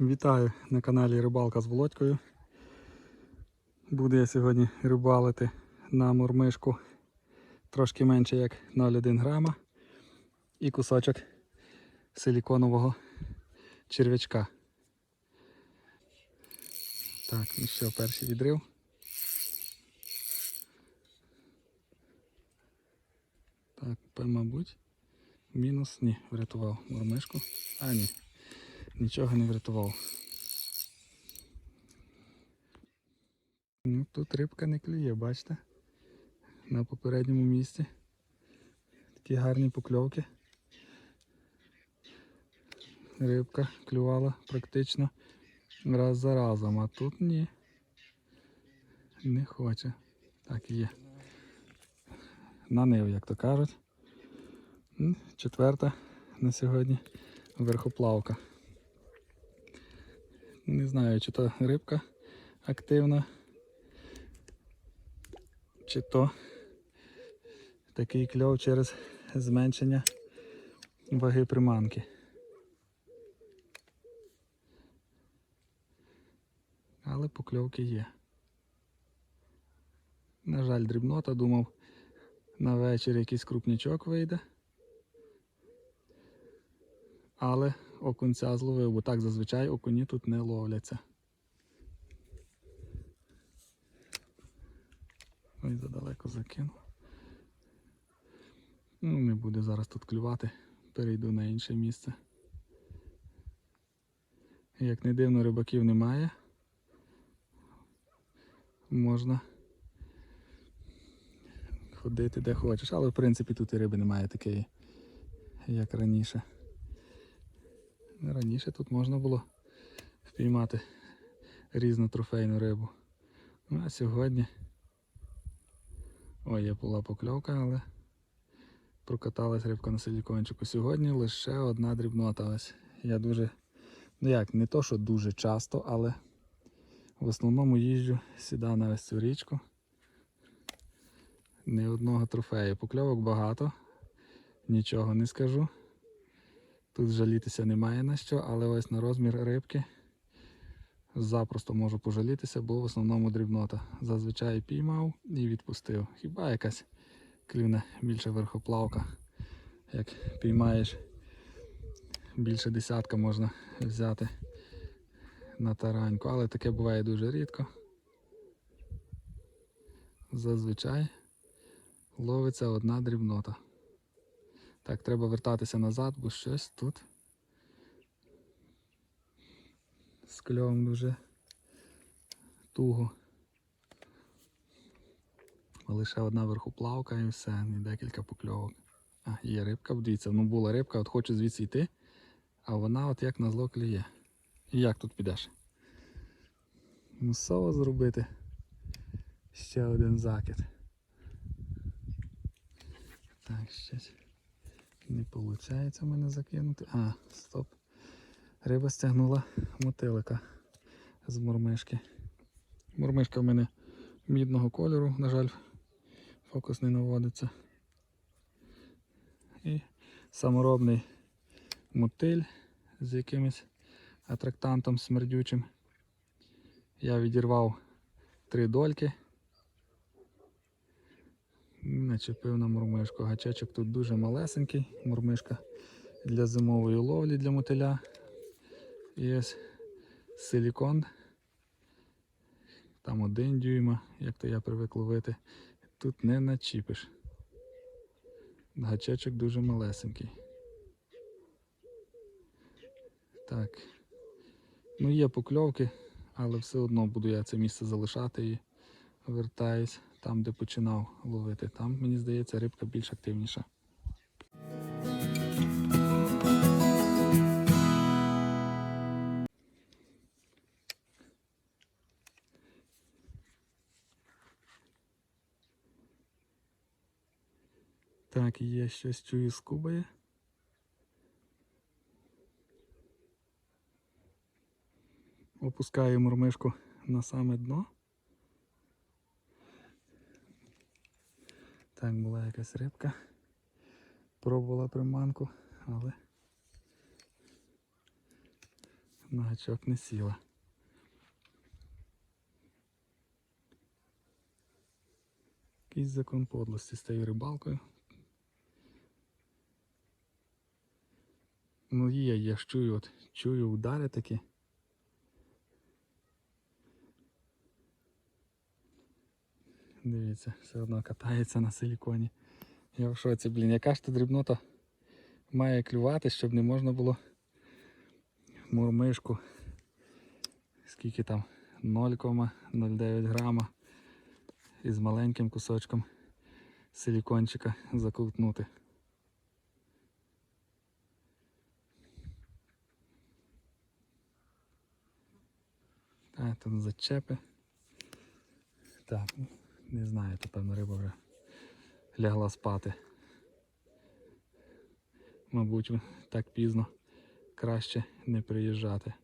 Вітаю на каналі Рибалка з Володькою. Буду я сьогодні рибалити на мормишку трошки менше як 0,1 грама і кусочок силіконового черв'ячка. Так, ну що, перший відрив. Так, мабуть, мінус. Ні, врятував мормишку. А, ні, нічого не врятував. Ну, тут рибка не клює, бачите? На попередньому місці. Такі гарні покльовки. Рибка клювала практично раз за разом, а тут ні. Не хоче. Так і є. Нанив, як то кажуть. Четверта на сьогодні верхоплавка. Не знаю, чи то рибка активна, чи то такий кльов через зменшення ваги приманки. Але покльовки є. На жаль, дрібнота, думав, на вечір якийсь крупнячок вийде. Але окунця зловив, бо так зазвичай окуні тут не ловляться. Ой, задалеко закинув. Ну, не буде зараз тут клювати, перейду на інше місце. Як не дивно, рибаків немає. Можна ходити де хочеш, але в принципі тут і риби немає такої, як раніше. Раніше тут можна було впіймати різну трофейну рибу. Ну а сьогодні. Ой, є була покльовка, але прокаталась рибка на силікончику. Сьогодні лише одна дрібнота. Ось. Я дуже, ну як, не то, що дуже часто, але в основному їжджу сюди на ось цю річку. Ні одного трофею. Покльовок багато, нічого не скажу. Тут жалітися немає на що, але ось на розмір рибки запросто можу пожалітися, бо в основному дрібнота. Зазвичай піймав і відпустив. Хіба якась клюне більше верхоплавка. Як піймаєш більше десятка можна взяти на тараньку, але таке буває дуже рідко. Зазвичай ловиться одна дрібнота. Так, треба вертатися назад, бо щось тут з кльовом дуже туго. Лише одна верхоплавка і все, і декілька покльовок. А, є рибка, дивіться, ну була рибка, от хочу звідси йти, а вона от як на зло клює. І як тут підеш? Мусово зробити ще один закид. Так, щось. Не виходить в мене закинути. А, стоп. Риба стягнула мотилика з мурмишки. Мурмишка в мене мідного кольору, на жаль, фокус не наводиться. І саморобний мотиль з якимось атрактантом смердючим. Я відірвав три дольки. Начепив на мурмишку. Гачечок тут дуже малесенький. Мурмишка для зимової ловлі для мотиля. Ось силікон. Там один дюйма, як то я привик ловити. Тут не начіпиш. Гачечок дуже малесенький. Так. Ну є покльовки, але все одно буду я це місце залишати і вертаюсь там, де починав ловити. Там, мені здається, рибка більш активніша. Так, є щось чую скубає. Опускаю мурмишку на саме дно. Так, була якась рибка. Пробувала приманку, але На гачок не сіла. Якийсь закон подлості стою рибалкою. Ну є, я ж чую, от, чую удари такі. Дивіться, все одно катається на силіконі. Я в шоці, блін, яка ж то дрібнота має клювати, щоб не можна було мурмишку. Скільки там? 0,09 грама із маленьким кусочком силікончика заковтнути. Так, тут зачепи. Так, не знаю, то певно риба вже лягла спати. Мабуть, так пізно краще не приїжджати.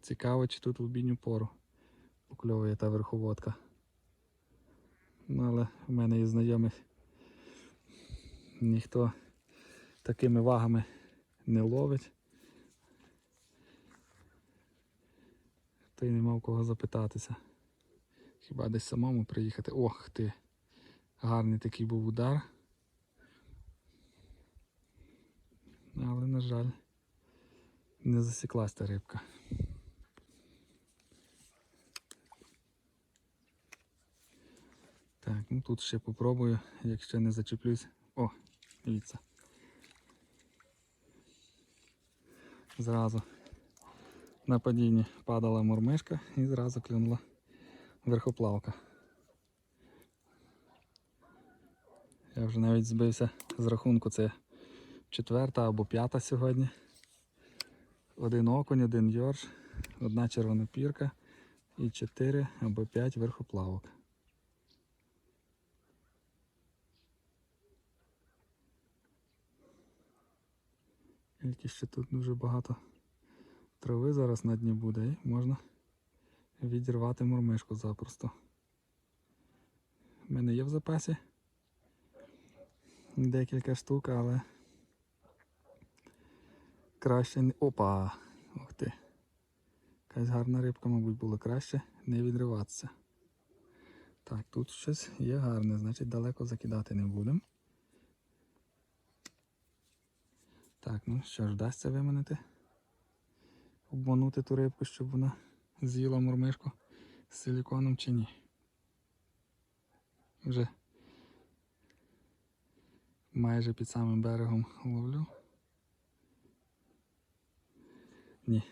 Цікаво, чи тут в обідню пору покльовує та верховодка. Ну, але в мене із знайомих ніхто такими вагами не ловить. Та й нема в кого запитатися. Хіба десь самому приїхати. Ох ти! Гарний такий був удар. Але, на жаль, не засіклась та рибка. Так, ну тут ще попробую, якщо не зачеплюсь. О, дивіться. Зразу на падінні падала мурмишка і зразу клюнула верхоплавка. Я вже навіть збився з рахунку, це четверта або п'ята сьогодні. Один окунь, один йорш, одна червонопірка і чотири або п'ять верхоплавок. Тільки ще тут дуже багато трави зараз на дні буде і можна відірвати мурмишку запросто. У мене є в запасі декілька штук, але краще не... Опа! Ух ти! Якась гарна рибка, мабуть, було краще не відриватися. Так, тут щось є гарне, значить далеко закидати не будемо. Так, ну що ж, вдасться виманити? Обманути ту рибку, щоб вона з'їла мурмишку з силіконом чи ні. Вже майже під самим берегом ловлю. Ні,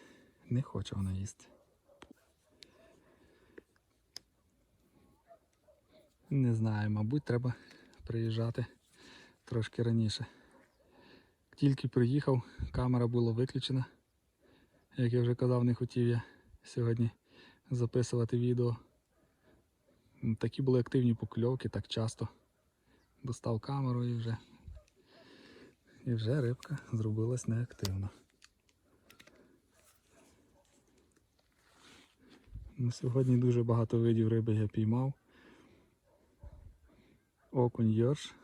не хоче вона їсти. Не знаю, мабуть, треба приїжджати трошки раніше. Тільки приїхав, камера була виключена. Як я вже казав, не хотів я сьогодні записувати відео. Такі були активні покльовки, так часто. Достав камеру і вже і вже рибка зробилась неактивна. Ну, Сьогодні дуже багато видів риби я піймав. Окунь йорш,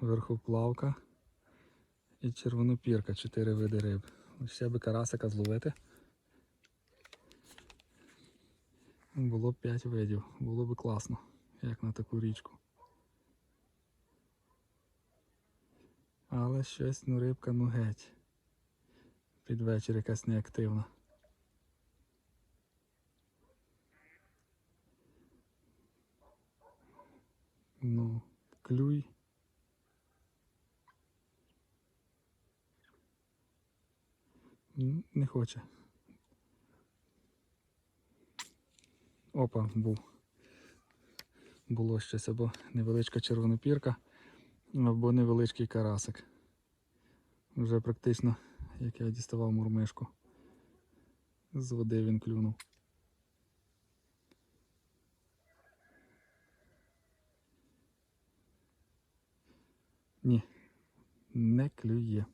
верхоплавка і червонопірка, чотири види риб. Ще би карасика зловити. Було б 5 видів, було б класно, як на таку річку. Але щось, ну рибка, ну геть. Під вечір якась неактивна. Ну, клюй. Не хоче. Опа, був. Було щось або невеличка червонопірка, або невеличкий карасик. Вже практично, як я діставав мурмишку. З води він клюнув. Ні, не клює.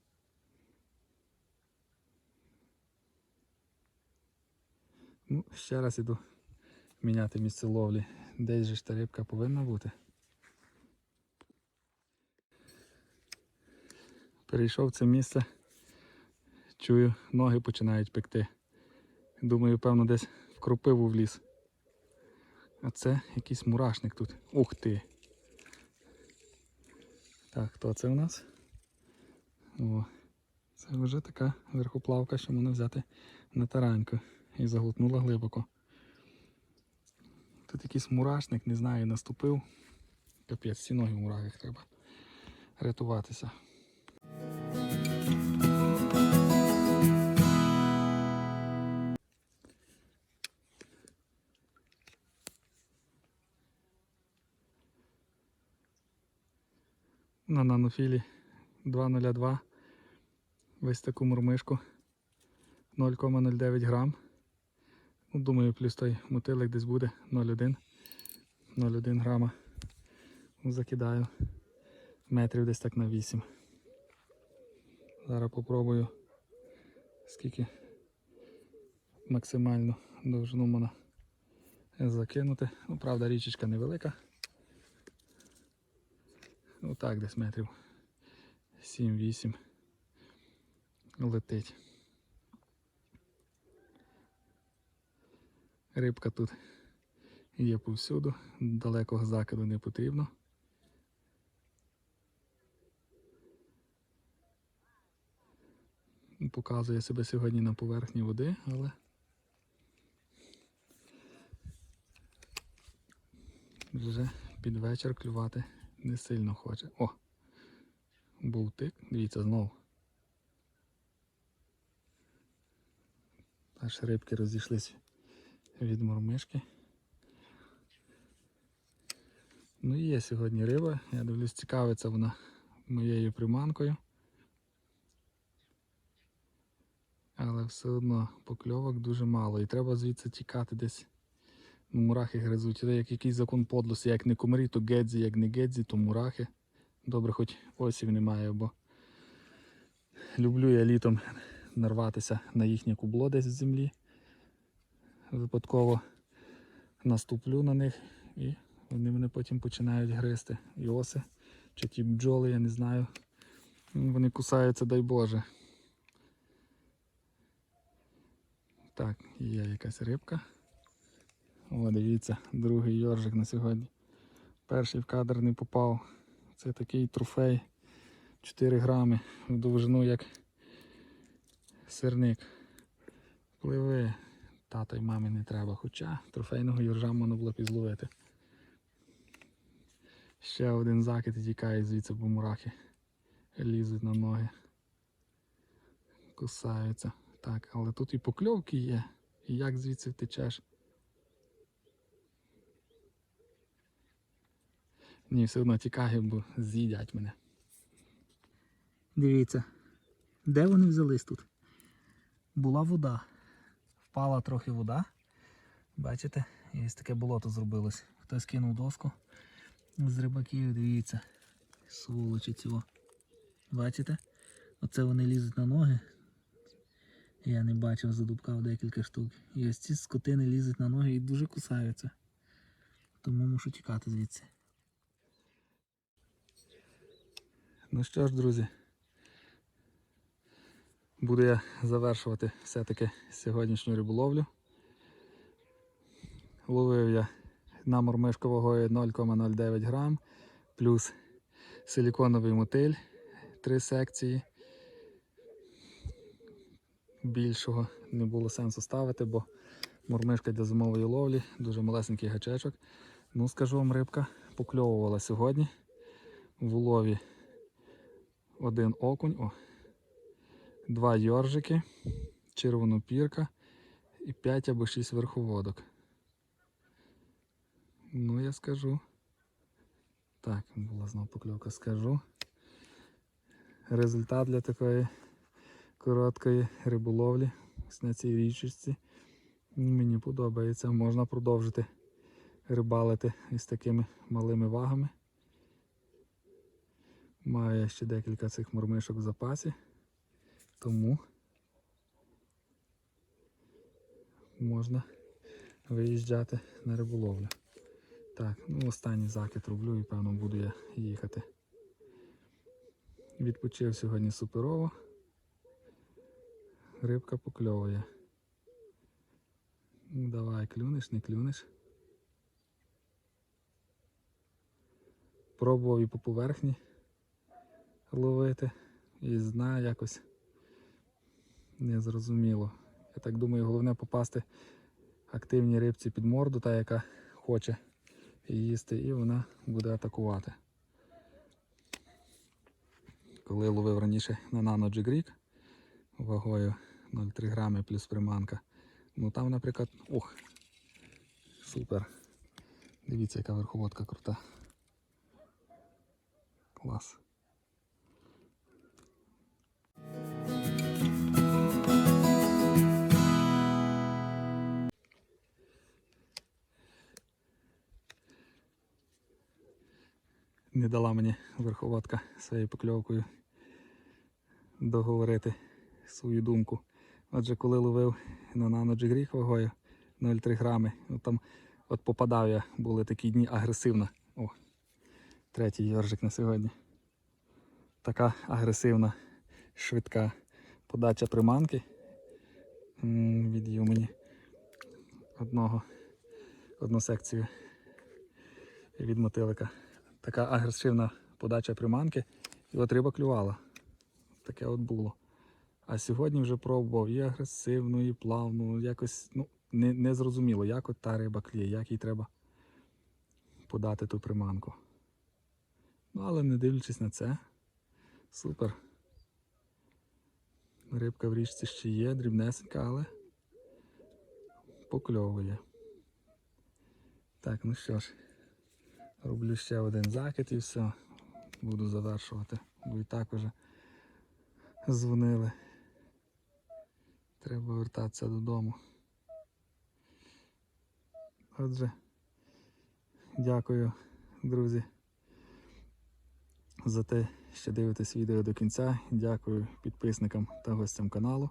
Ну, ще раз іду міняти місце ловлі. Десь же ж та рибка повинна бути. Перейшов це місце Чую, ноги починають пекти. Думаю, певно, десь в кропиву вліз. А це якийсь мурашник тут. Ух ти! Так, хто це у нас? О, це вже така верхоплавка, що можна взяти на тараньку. І заглотнула глибоко. Тут якийсь мурашник, не знаю, наступив. Капець, ноги в мурахах треба рятуватися. На нанофілі 202. Ось таку мурмишку 0,09 грам. Думаю, плюс той мотилик десь буде 0,1 0,1 грама. Закидаю метрів десь так на 8. Зараз попробую скільки максимально довжину можна закинути. Ну, правда, річечка невелика. Ну так, десь метрів 7-8 летить. Рибка тут є повсюду, далекого закиду не потрібно. Показує себе сьогодні на поверхні води, але вже під вечір клювати не сильно хоче. О! Був тик, дивіться знову. Аж рибки розійшлись від мормишки. Ну і є сьогодні риба. Я дивлюсь, цікавиться вона моєю приманкою. Але все одно покльовок дуже мало. І треба звідси тікати десь. Ну, мурахи гризуть. Це як якийсь закон подлості. Як не комарі, то гедзі, як не гедзі, то мурахи. Добре, хоч осів немає, бо люблю я літом нарватися на їхнє кубло десь в землі. Випадково наступлю на них і вони мене потім починають гризти. І оси, чи ті бджоли, я не знаю. Вони кусаються, дай Боже. Так, є якась рибка. О, дивіться, другий йоржик на сьогодні. Перший в кадр не попав. Це такий трофей 4 грами в довжину як сирник. Пливи. Тата й мамі не треба, хоча трофейного йоржа можна було підловити. Ще один закид тікає звідси, бо мурахи лізуть на ноги. Кусаються. Так, але тут і покльовки є. І як звідси втечеш? Ні, все одно тікаю, бо з'їдять мене. Дивіться, де вони взялись тут? Була вода. Впала трохи вода. Бачите? І ось таке болото зробилось. Хтось кинув доску з рибаків, дивіться. Сволочі цього. Бачите? Оце вони лізуть на ноги. Я не бачив, задубкав декілька штук. І ось ці скотини лізуть на ноги і дуже кусаються. Тому мушу тікати звідси. Ну що ж, друзі, буду я завершувати все-таки сьогоднішню риболовлю. Ловив я на мормишку вагою 0,09 грам, плюс силіконовий мотиль, три секції. Більшого не було сенсу ставити, бо мормишка для зимової ловлі, дуже малесенький гачечок. Ну, скажу вам, рибка покльовувала сьогодні в улові один окунь, о, два йоржики, червонопірка і 5 або 6 верховодок. Ну, я скажу. Так, була знову покльовка, скажу. Результат для такої короткої риболовлі на цій річці. Мені подобається. Можна продовжити рибалити із такими малими вагами. Маю ще декілька цих мормишок в запасі, тому можна виїжджати на риболовлю. Так, ну останній закид роблю і певно буду я їхати. Відпочив сьогодні суперово. Рибка покльовує. Ну, давай, клюнеш, не клюнеш. Пробував і по поверхні ловити. І з дна якось незрозуміло. Я так думаю, головне попасти активній рибці під морду, та яка хоче їсти, і вона буде атакувати. Коли ловив раніше на Nano Jig вагою 0,3 грами плюс приманка. Ну там, наприклад, ох, супер. Дивіться, яка верховодка крута. Клас. Не дала мені верховодка своєю покльовкою договорити свою думку. Отже, коли ловив на наноджі гріх вагою 0,3 грами, ну, там от попадав я, були такі дні агресивна. О, третій йоржик на сьогодні. Така агресивна, швидка подача приманки. Від'їв мені одного, одну секцію від мотилика. Така агресивна подача приманки. І от риба клювала. Таке от було. А сьогодні вже пробував і агресивну, і плавну. Якось ну, не, не зрозуміло, як от та риба кліє, як їй треба подати ту приманку. Ну, але не дивлячись на це, супер. Рибка в річці ще є, дрібнесенька, але покльовує. Так, ну що ж, роблю ще один закид і все. Буду завершувати. Бо і так уже дзвонили. Треба вертатися додому. Отже, дякую, друзі, за те, що дивитесь відео до кінця. Дякую підписникам та гостям каналу.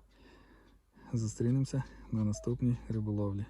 Зустрінемося на наступній риболовлі.